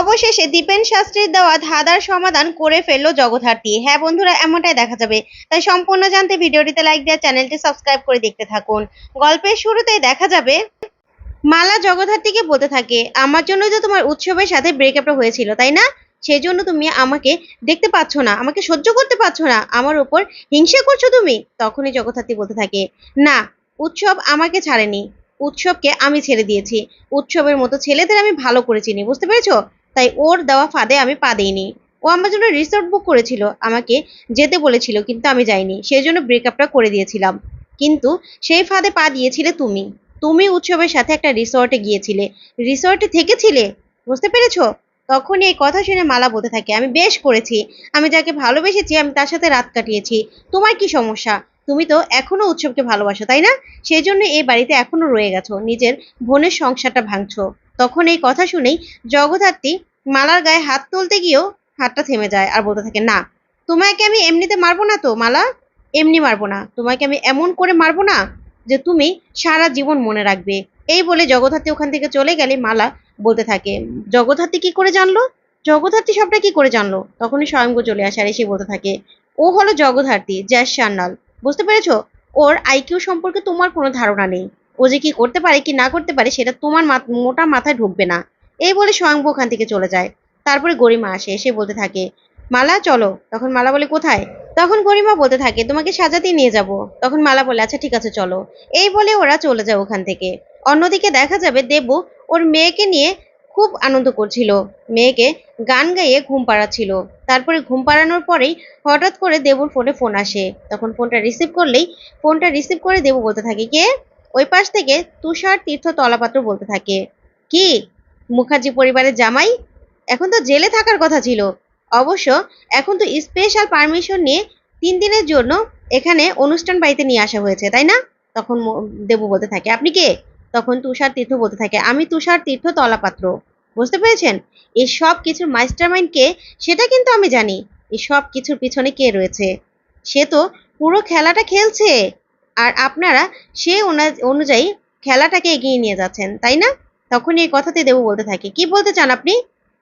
অবশেষে দীপেন শাস্ত্রীর দেওয়া ধাঁধার সমাধান করে ফেলল জগদ্ধাত্রী। হ্যাঁ বন্ধুরা, এমনটাই দেখা যাবে। তাই সম্পূর্ণ জানতে ভিডিওটিতে লাইক দেওয়া, চ্যানেলটি সাবস্ক্রাইব করে দেখতে থাকুন। গল্পের শুরুতেই দেখা যাবে, মালা জগদ্ধাত্রীকে বলতে থাকে, আমার জন্যই তো তোমার উৎসবের সাথে ব্রেকআপটা হয়েছিল, তাই না? সেই জন্য তুমি আমাকে দেখতে পাচ্ছ না, আমাকে সহ্য করতে পারছ না, আমার উপর হিংসা করছ তুমি? তখনই জগদ্ধাত্রী বলতে থাকে, না, উৎসব আমাকে ছাড়েনি। উৎসবকে আমি ছেড়ে দিয়েছি। উৎসবের মতো ছেলেদের আমি ভালো করে চিনি, বুঝতে পেরেছ? তাই ওর দেওয়া ফাঁদে আমি পা দিইনি। ও আমার জন্য রিসোর্ট বুক করেছিল, আমাকে যেতে বলেছিল, কিন্তু আমি যাইনি। সেই জন্য ব্রেকআপটা করে দিয়েছিলাম। কিন্তু সেই ফাঁদে পা দিয়েছিলে তুমি। তুমি উৎসবের সাথে একটা রিসর্টে গিয়েছিলে। রিসর্টে থেকেছিলে? বুঝতে পেরেছ? তখনই এই কথা শুনে মালা বলতে থাকে, আমি বেশ করেছি। আমি যাকে ভালোবেসেছি, আমি তার সাথে রাত কাটিয়েছি। তোমার কি সমস্যা? তুমি তো এখনও উৎসবকে ভালোবাসো, তাই না? সেই জন্য এই বাড়িতে এখনও রয়ে গেছো। নিজের বোনের সংসারটা ভাঙছো। তখন এই কথা শুনেই জগদ্ধাত্রী মালার গায়ে হাত তুলতে গিয়েও হাতটা থেমে যায় আর বলতে থাকে, না, তোমাকে আমি এমনিতে মারবো না তো, মালা? এমনি মারবো না। তোমাকে আমি এমন করে মারবো না যে তুমি সারা জীবন মনে রাখবে। এই বলে জগদ্ধাত্রী ওখান থেকে চলে গেলে মালা বলতে থাকে, জগদ্ধাত্রী কি করে জানলো? জগদ্ধাত্রী সবটা কি করে জানলো? তখনই স্বয়ংগ চলে আসে আর এসে বলতে থাকে, ও হলো জগদ্ধাত্রী জ্যাস সান্নাল বুঝতে পেরেছ? ওর আইকিউ সম্পর্কে তোমার কোনো ধারণা নেই। ও যে কি করতে পারে কি না করতে পারে সেটা তোমার মোটা মাথায় ঢুকবে না। এই বলে স্বয়ংভু ওখান থেকে চলে যায়। তারপরে গরিমা আসে, এসে বলতে থাকে, মালা, চলো। তখন মালা বলে, কোথায়? তখন গরিমা বলতে থাকে, তোমাকে সাজাতে নিয়ে যাব। তখন মালা বলে আচ্ছা ঠিক আছে, চলো। এই বলে ওরা চলে যায় ওখান থেকে। অন্যদিকে দেখা যাবে দেবু ওর মেয়েকে নিয়ে খুব আনন্দ করছিল। মেয়েকে গান গাইয়ে ঘুম পাড়াচ্ছিল। তারপরে ঘুম পাড়ানোর পরেই হঠাৎ করে দেবুর ফোনে ফোন আসে। তখন ফোনটা রিসিভ করলেই, ফোনটা রিসিভ করে দেবু বলতে থাকে, কে? ওই পাশ থেকে তুষার তীর্থ তলাপাত্র বলতে থাকে। কি? মুখার্জি পরিবারের জামাই? এখন তো জেলে থাকার কথা ছিল। অবশ্য এখন তো স্পেশাল পারমিশন নিয়ে তিন দিনের জন্য এখানে অনুষ্ঠান বাড়িতে নিয়ে আসা হয়েছে, তাই না? তখন দেবু বলতে থাকে, আপনি কে? তখন তুষার তীর্থ বলতে থাকে, আমি তুষার তীর্থ তলাপাত্র। বুঝতে পেরেছেন? এই সব কিছুর মাস্টার মাইন্ড কে? সেটা কিন্তু আমি জানি। এই সব কিছুর পিছনে কে রয়েছে? সে তো পুরো খেলাটা খেলছে। আর আপনারা সে অনুযায়ী খেলাটাকে এগিয়ে নিয়ে যাচ্ছেন, তাই না? তখন এই কথাতে দেবু বলতে থাকে। কি বলতে চান আপনি?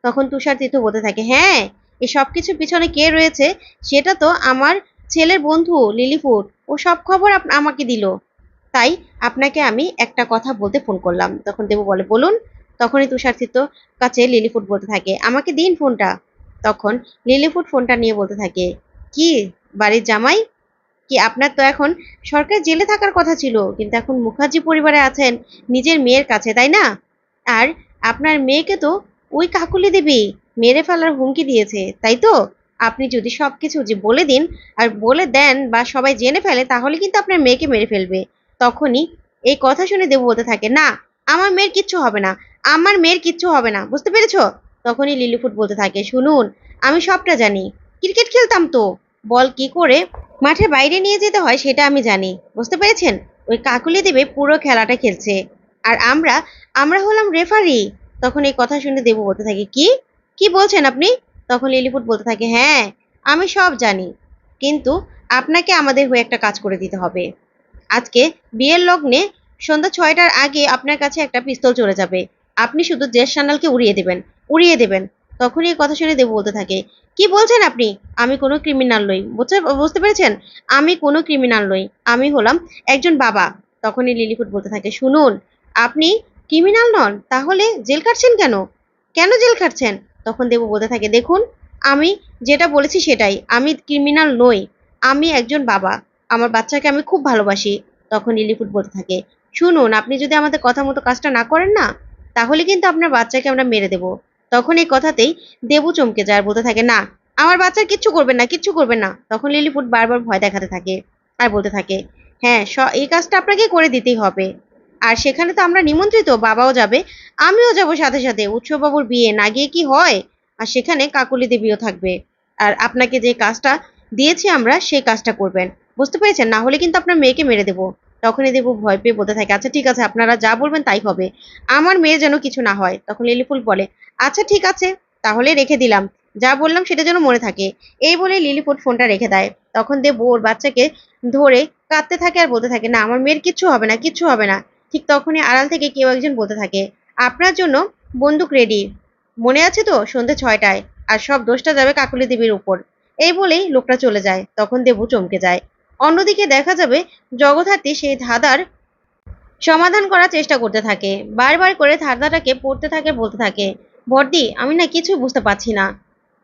তখন তুষার তীর্থ বলতে থাকে হ্যাঁ এই সব কিছুর পিছনে কে রয়েছে? সেটা তো আমার ছেলের বন্ধু লিলিফুট ও সব খবর আমাকে দিল। তাই আপনাকে আমি একটা কথা বলতে ফোন করলাম। তখন দেবু বলে, বলুন। তখনই তুষার তীর্থ কাছে লিলিফুট বলতে থাকে, আমাকে দিন ফোনটা। তখন লিলিফুট ফোনটা নিয়ে বলতে থাকে, কি, বাড়ির জামাই? কি আপনার তো এখন সরকার জেলে থাকার কথা ছিল, কিন্তু এখন মুখার্জি পরিবারে আছেন, নিজের মেয়ের কাছে, তাই না? আর আপনার মেয়েকে তো ওই কাকুলি দেবী মেরে ফেলার হুমকি দিয়েছে, তাই তো? আপনি যদি সবকিছু যে বলে দিন আর বলে দেন বা সবাই জেনে ফেলে, তাহলে কিন্তু আপনার মেয়েকে মেরে ফেলবে। তখনই এই কথা শুনে দেবু বলতে থাকে, না, আমার মেয়ের কিচ্ছু হবে না, আমার মেয়ের কিচ্ছু হবে না, বুঝতে পেরেছ? তখনই লিলিফুট বলতে থাকে, শুনুন, আমি সবটা জানি, ক্রিকেট খেলতাম তো। বল কি করে? মাঠের বাইরে নিয়ে যেতে হয় সেটা আমি জানি। বুঝতে পেরেছেন? ওই কাকুলি দেবে পুরো খেলাটা খেলছে। আর আমরা আমরা হলাম রেফারি। তখন এই কথা শুনে দেবু বলতে থাকে, কি? কি বলছেন আপনি? তখন লিলিপুট বলতে থাকে হ্যাঁ আমি সব জানি। কিন্তু আপনাকে আমাদের হয়ে একটা কাজ করে দিতে হবে। আজকে বিয়ের লগ্নে সন্ধ্যা ছয়টার আগে আপনার কাছে একটা পিস্তল চলে যাবে। আপনি শুধু জেস সান্যালকে উড়িয়ে দেবেন উড়িয়ে দেবেন। তখনই এই কথা শুনে দেবু বলতে থাকে কি বলছেন আপনি? আমি কোনো ক্রিমিনাল নই। বুঝতে বুঝতে পেরেছেন? আমি কোনো ক্রিমিনাল নই। আমি হলাম একজন বাবা। তখনই লিলিফুট বলতে থাকে, শুনুন, আপনি ক্রিমিনাল নন, তাহলে জেল কাটছেন কেন? কেন জেল কাটছেন তখন দেবু বলতে থাকে, দেখুন, আমি যেটা বলেছি সেটাই। আমি ক্রিমিনাল নই। আমি একজন বাবা। আমার বাচ্চাকে আমি খুব ভালোবাসি। তখন লিলিফুট বলতে থাকে, শুনুন, আপনি যদি আমাদের কথা মতো কাজটা না করেন না, তাহলে কিন্তু আপনার বাচ্চাকে আমরা মেরে দেব। তখন এই কথাতেই দেবু চমকে যায় আর বলতে থাকে, না, আমার বাচ্চার কিচ্ছু করবেন না, কিচ্ছু করবেন না। তখন লিলিপুট বারবার ভয় দেখাতে থাকে আর বলতে থাকে হ্যাঁ এই কাজটা আপনাকে করে দিতেই হবে। আর সেখানে তো আমরা নিমন্ত্রিত, বাবাও যাবে, আমিও যাব সাথে সাথে, উৎসববাবুর বিয়ে, না গিয়ে কি হয়? আর সেখানে কাকুলি দেবীও থাকবে। আর আপনাকে যে কাজটা দিয়েছি আমরা, সেই কাজটা করবেন। বুঝতে পেরেছেন? না হলে কিন্তু আপনার মেয়েকে মেরে দেবো। তখনই দেবু ভয় পেয়ে বলতে থাকে আচ্ছা ঠিক আছে, আপনারা যা বলবেন তাই হবে। আমার মেয়ে যেন কিছু না হয়। তখন লিলিফুল বলে আচ্ছা ঠিক আছে, তাহলে রেখে দিলাম। যা বললাম সেটা যেন মনে থাকে। এই বলে লিলিপুট ফোনটা রেখে দেয়। তখন দেবু ওর বাচ্চাকে ধরে কাঁদতে থাকে আর বলতে থাকে, না, আমার মেয়ের কিচ্ছু হবে না, কিচ্ছু হবে না। ঠিক তখনই আড়াল থেকে কেউ একজন বলতে থাকে, আপনার জন্য বন্দুক রেডি মনে আছে তো সন্ধ্যে ছয়টায়, আর সব দোষটা যাবে কাকুলি দেবীর উপর। এই বলেই লোকটা চলে যায়। তখন দেবু চমকে যায়। অন্যদিকে দেখা যাবে জগদ্ধাত্রী সেই ধাঁধার সমাধান করার চেষ্টা করতে থাকে। বারবার করে ধাঁধাটাকে পড়তে থাকে, বলতে থাকে, বর্দি, আমি না কিছুই বুঝতে পারছি না।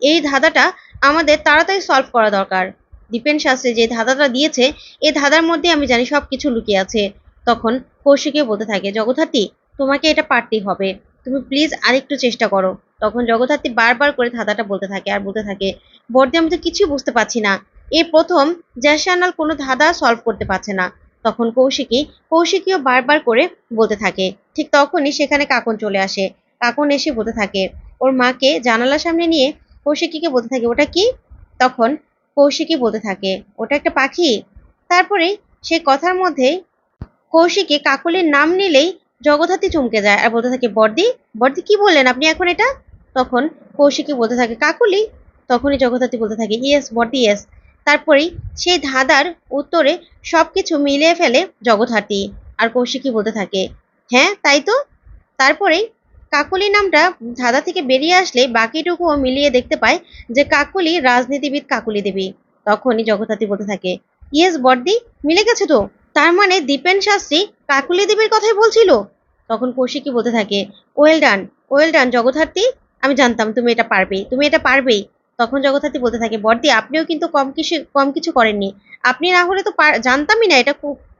এই ধাঁধাটা আমাদের তাড়াতাড়ি সলভ করা দরকার। দীপেন শাস্ত্রী যে ধাঁধাটা দিয়েছে এই ধাঁধার মধ্যে আমি জানি সব কিছু লুকিয়ে আছে। তখন কৌশিকে বলতে থাকে, জগদ্ধাত্রী, তোমাকে এটা পারতেই হবে। তুমি প্লিজ আরেকটু চেষ্টা করো। তখন জগদ্ধাত্রী বারবার করে ধাঁধাটা বলতে থাকে আর বলতে থাকে, বর্দি, আমি তো কিছুই বুঝতে পারছি না। এই প্রথম জ্যাসানাল কোনো ধাঁধা সলভ করতে পারছে না। তখন কৌশিকী কৌশিকীও বারবার করে বলতে থাকে। ঠিক তখনই সেখানে কাকন চলে আসে। কাকন এসে বলতে থাকে, ওর মাকে জানালার সামনে নিয়ে কৌশিকীকে বলতে থাকে, ওটা কি? তখন কৌশিকী বলতে থাকে, ওটা একটা পাখি। তারপরে সেই কথার মধ্যেই কৌশিকী কাকলির নাম নিলেই জগদ্ধাত্রী চমকে যায় আর বলতে থাকে, বর্দি বর্দি কি বললেন আপনি এখন এটা? তখন কৌশিকী বলতে থাকে, কাকুলি? তখনই জগদ্ধাত্রী বলতে থাকে ইয়েস বর্দি ইয়েস তারপরেই সেই ধাঁধার উত্তরে সব কিছু মিলিয়ে ফেলে জগদ্ধাত্রী। আর কৌশিকী বলতে থাকে? হ্যাঁ তাই তো? তারপরেই কাকলি নামটা ধাঁধা থেকে বেরিয়ে আসলে বাকিটুকুও মিলিয়ে দেখতে পায় যে কাকলি রাজনীতিবিদ কাকলি দেবী। তখনই জগদ্ধাত্রী বলতে থাকে, ইয়েস বর্দি মিলে গেছে তো? তার মানে দীপেন শাস্ত্রী কাকুলি দেবীর কথাই বলছিল? তখন কৌশিকী বলতে থাকে, well done well done Jagaddhatri, আমি জানতাম তুমি এটা পারবে, তুমি এটা পারবেই। তখন জগদ্ধাত্রী বলতে থাকে বর্দি আপনিও কিন্তু কম কিছু কম কিছু করেননি। আপনি না হলে তো জানতামই না, এটা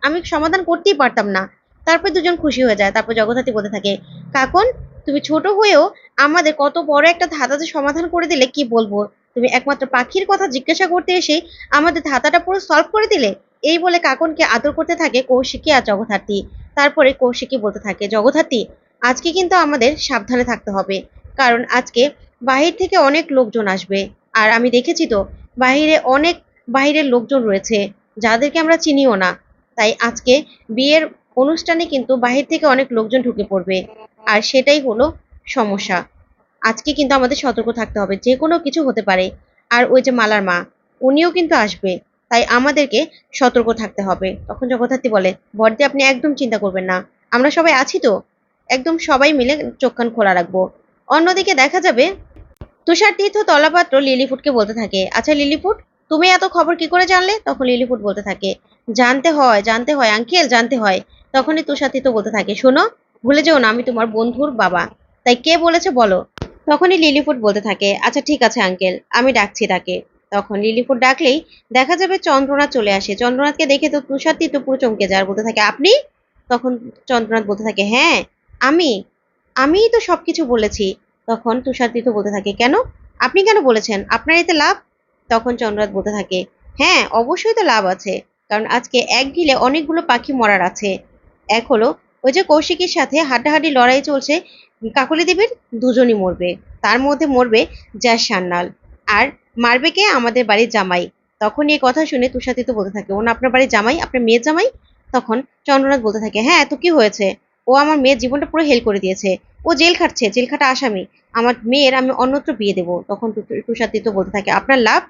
আমি সমাধান করতেই পারতাম না। তারপর দুজন খুশি হয়ে যায়। তারপর জগদ্ধাত্রী বলতে থাকে, কাকন, তুমি ছোট হয়েও আমাদের কত বড় একটা ধাঁধা যে সমাধান করে দিলে, কি বলব? তুমি একমাত্র পাখির কথা জিজ্ঞাসা করতে এসে আমাদের ধাঁধাটা পুরো সলভ করে দিলে? এই বলে কাকনকে আদর করতে থাকে কৌশিকী আর জগদ্ধাত্রী। তারপরে কৌশিকী বলতে থাকে, জগদ্ধাত্রী, আজকে কিন্তু আমাদের সাবধানে থাকতে হবে। কারণ আজকে বাহির থেকে অনেক লোকজন আসবে। আর আমি দেখেছি তো, বাহিরে অনেক বাহিরের লোকজন রয়েছে, যাদেরকে আমরা চিনিও না। তাই আজকে বিয়ের অনুষ্ঠানে কিন্তু বাহির থেকে অনেক লোকজন ঢুকে পড়বে, আর সেটাই হলো সমস্যা। আজকে কিন্তু আমাদের সতর্ক থাকতে হবে, যে কোনো কিছু হতে পারে। আর ওই যে মালার মা, উনিও কিন্তু আসবে, তাই আমাদেরকে সতর্ক থাকতে হবে। তখন জগদ্ধাত্রী বলে বর্দি আপনি একদম চিন্তা করবেন না। আমরা সবাই আছি তো? একদম সবাই মিলে চোখ কান খোলা রাখব। অন্যদিকে দেখা যাবে তুষার তীর্থ তলাপাত্র লিলিফুটকে বলতে থাকে আচ্ছা লিলিফুট, তুমি এত খবর কি করে জানলে? তখন লিলিফুট বলতে থাকে, জানতে হয় জানতে হয়, আঙ্কেল, জানতে হয়। তখনই তুষার তীর্থ বলতে থাকে, শোনো, ভুলে যেও না, আমি তোমার বন্ধুর বাবা। তাই কে বলেছে বলো? তখনই লিলিফুট বলতে থাকে আচ্ছা ঠিক আছে, আঙ্কেল, আমি ডাকছি তাকে। তখন লিলিফুট ডাকলেই দেখা যাবে চন্দ্রনাথ চলে আসে। চন্দ্রনাথকে দেখে তো তুষার তীর্থ পুরো চমকে যায় বলতে থাকে, আপনি? তখন চন্দ্রনাথ বলতে থাকে হ্যাঁ আমি, আমিই তো সবকিছু বলেছি। তখন তুষার তীর্থ বলতে থাকে, কেন? আপনি কেন বলেছেন? আপনার এতে লাভ? তখন চন্দ্রনাথ বলতে থাকে হ্যাঁ অবশ্যই তো লাভ আছে, কারণ আজকে এক গিলে অনেকগুলো পাখি মরার আছে। এক হলো, ওই যে কৌশিকের সাথে হাড্ডাহাড্ডি লড়াই চলছে, কাকলি দেবীর দুজনই মরবে, তার মধ্যে মরবে জ্যাস সান্নাল আর মারবে কে? আমাদের বাড়ির জামাই। তখন এই কথা শুনে তুষাতীত বলতে থাকে, ও না, আপনার বাড়ির জামাই? আপনার মেয়ের জামাই? তখন চন্দ্রনাথ বলতে থাকে হ্যাঁ তো কি হয়েছে? ও আমার মেয়ের জীবনটা পুরো হেল করে দিয়েছে। ও জেল খাটছে, জেল খাটা আসামি। আমার মেয়ের আমি অন্যত্র বিয়ে দেবো। তখন তু- তুষাতীত বলতে থাকে, আপনার লাভ?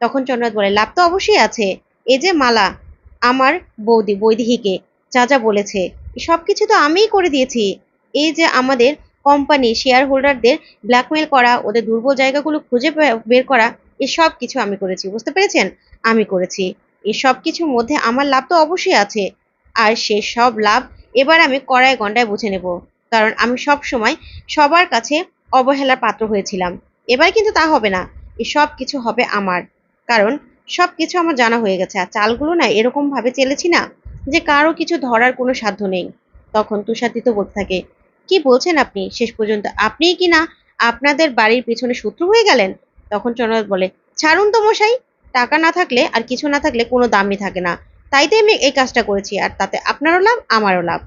তখন চন্দ্রনাথ বলে, লাভ তো অবশ্যই আছে। এই যে মালা আমার বৌদি বৈদিহিকে যা যা বলেছে সব কিছু তো আমিই করে দিয়েছি। এই যে আমাদের কোম্পানি শেয়ার হোল্ডারদের ব্ল্যাকমেল করা, ওদের দুর্বল জায়গাগুলো খুঁজে বের করা এসব কিছু আমি করেছি। বুঝতে পেরেছেন? আমি করেছি। এসব কিছুর মধ্যে আমার লাভ তো অবশ্যই আছে। আর সে সব লাভ এবার আমি কড়ায় গন্ডায় বুঝে নেব, কারণ আমি সব সময় সবার কাছে অবহেলার পাত্র হয়েছিলাম। এবার কিন্তু তা হবে না সব কিছু হবে আমার। কারণ সব কিছু আমার জানা হয়ে গেছে, আর চালগুলো না এরকম ভাবে চেলেছি না যে কারও কিছু ধরার কোনো সাধ্য নেই। তখন তুষারদিত বলতে থাকে, কি বলছেন আপনি? শেষ পর্যন্ত আপনিই কি না আপনাদের বাড়ির পিছনে শত্রু হয়ে গেলেন? তখন চন্দ্রনাথ বলে, ছাড়ুন তো মশাই, টাকা না থাকলে আর কিছু না থাকলে কোনো দামই থাকে না। তাই তো আমি এই কাজটা করেছি আর তাতে আপনারও লাভ আমারও লাভ।